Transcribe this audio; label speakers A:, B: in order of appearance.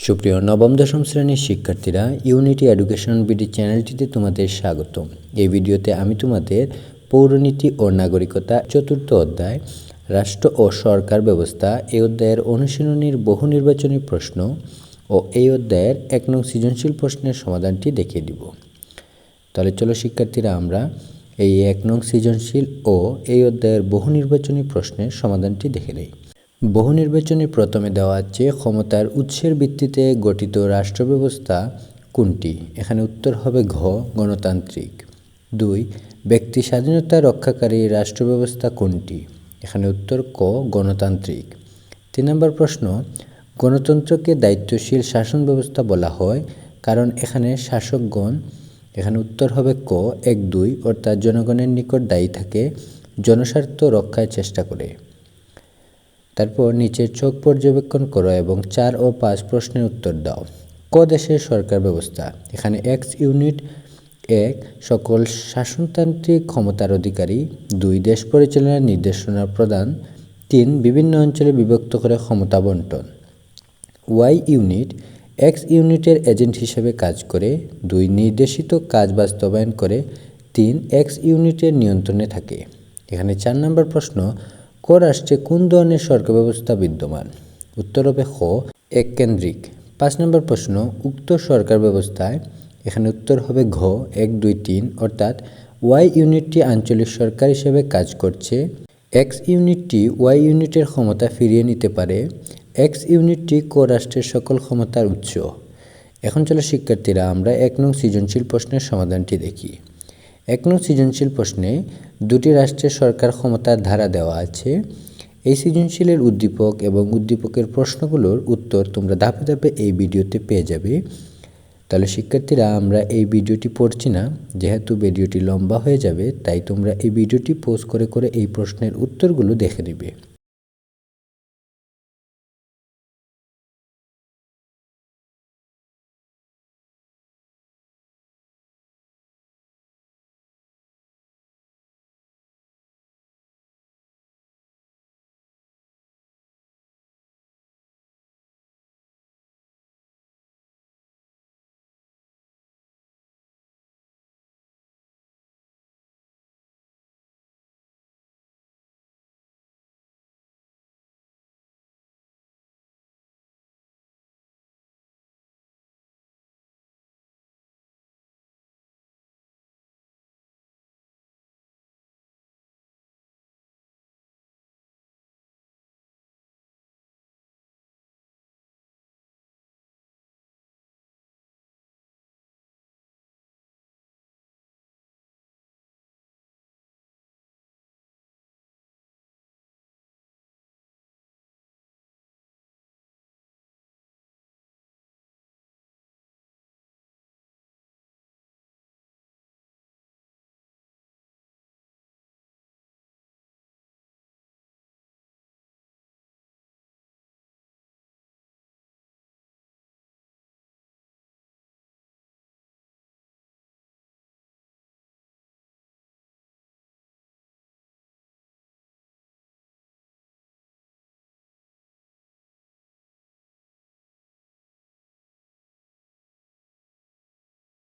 A: সুপ্রিয় নবম, দশম শ্রেণির শিক্ষার্থীরা ইউনিটি এডুকেশন বিডি চ্যানেলটিতে তোমাদের স্বাগত এই ভিডিওতে আমি তোমাদের পৌরনীতি ও নাগরিকতা চতুর্থ অধ্যায়, রাষ্ট্র ও সরকার ব্যবস্থা, এই অধ্যায়ের অনুশীলনীর বহু নির্বাচনী প্রশ্ন ও এই অধ্যায়ের এক নং সৃজনশীল প্রশ্নের সমাধানটি দেখিয়ে দিব। তাহলে চলো শিক্ষার্থীরা, আমরা এই এক নং সৃজনশীল ও এই অধ্যায়ের বহু নির্বাচনী প্রশ্নের সমাধানটি দেখে নেই। বহু নির্বাচনী প্রথমে দেওয়া আছে ক্ষমতার উৎসের ভিত্তিতে গঠিত রাষ্ট্র ব্যবস্থা কোনটি? এখানে উত্তর হবে ঘ, গণতান্ত্রিক। দুই, ব্যক্তি স্বাধীনতা রক্ষাকারী রাষ্ট্র ব্যবস্থা কোনটি? এখানে উত্তর ক, গণতান্ত্রিক। তিন নম্বর প্রশ্ন, গণতন্ত্রকে দায়িত্বশীল শাসন ব্যবস্থা বলা হয়, কারণ এখানে শাসকগণ, এখানে উত্তর হবে ক, এক দুই, অর্থাৎ জনগণের নিকট দায়ী থাকে, জনস্বার্থ রক্ষায় চেষ্টা করে। তারপর নিচের চোখ পর্যবেক্ষণ করো এবং চার ও পাঁচ প্রশ্নের উত্তর দাও। ক দেশের সরকার ব্যবস্থা? এখানে এক্স ইউনিট এক, সকল শাসনতান্ত্রিক ক্ষমতার অধিকারী। দুই, দেশ পরিচালনার নির্দেশনা প্রদান। তিন, বিভিন্ন অঞ্চলে বিভক্ত করে ক্ষমতা বন্টন। ওয়াই ইউনিট এক্স ইউনিটের এজেন্ট হিসেবে কাজ করে। দুই, নির্দেশিত কাজ বাস্তবায়ন করে। তিন এক্স ইউনিটের নিয়ন্ত্রণে থাকে। এখানে চার নম্বর প্রশ্ন রাষ্ট্রে কোন ধরনের সরকার ব্যবস্থা বিদ্যমান? উত্তর হবে খ, এক কেন্দ্রিক পাঁচ নম্বর প্রশ্ন উক্ত সরকার ব্যবস্থায় এখানে উত্তর হবে ঘ, এক, দুই, তিন অর্থাৎ ওয়াই ইউনিটটি আঞ্চলিক সরকার হিসেবে কাজ করছে এক্স ইউনিটটি ওয়াই ইউনিটের ক্ষমতা ফিরিয়ে নিতে পারে এক্স ইউনিটটি ক রাষ্ট্রের সকল ক্ষমতার উৎস? এখন চলো শিক্ষার্থীরা আমরা এক নং সৃজনশীল প্রশ্নের সমাধানটি দেখি। এক নং সৃজনশীল প্রশ্নে দুটি রাষ্ট্রের সরকার ক্ষমতার ধারা দেওয়া আছে। এই সৃজনশীলের উদ্দীপক এবং উদ্দীপকের প্রশ্নগুলোর উত্তর তোমরা ধাপে ধাপে এই ভিডিওতে পেয়ে যাবে। তাহলে শিক্ষার্থীরা, আমরা এই ভিডিওটি পড়ছি না, যেহেতু ভিডিওটি লম্বা হয়ে যাবে, তাই তোমরা এই ভিডিওটি পোস্ট করে করে এই প্রশ্নের উত্তরগুলো দেখে নেবে।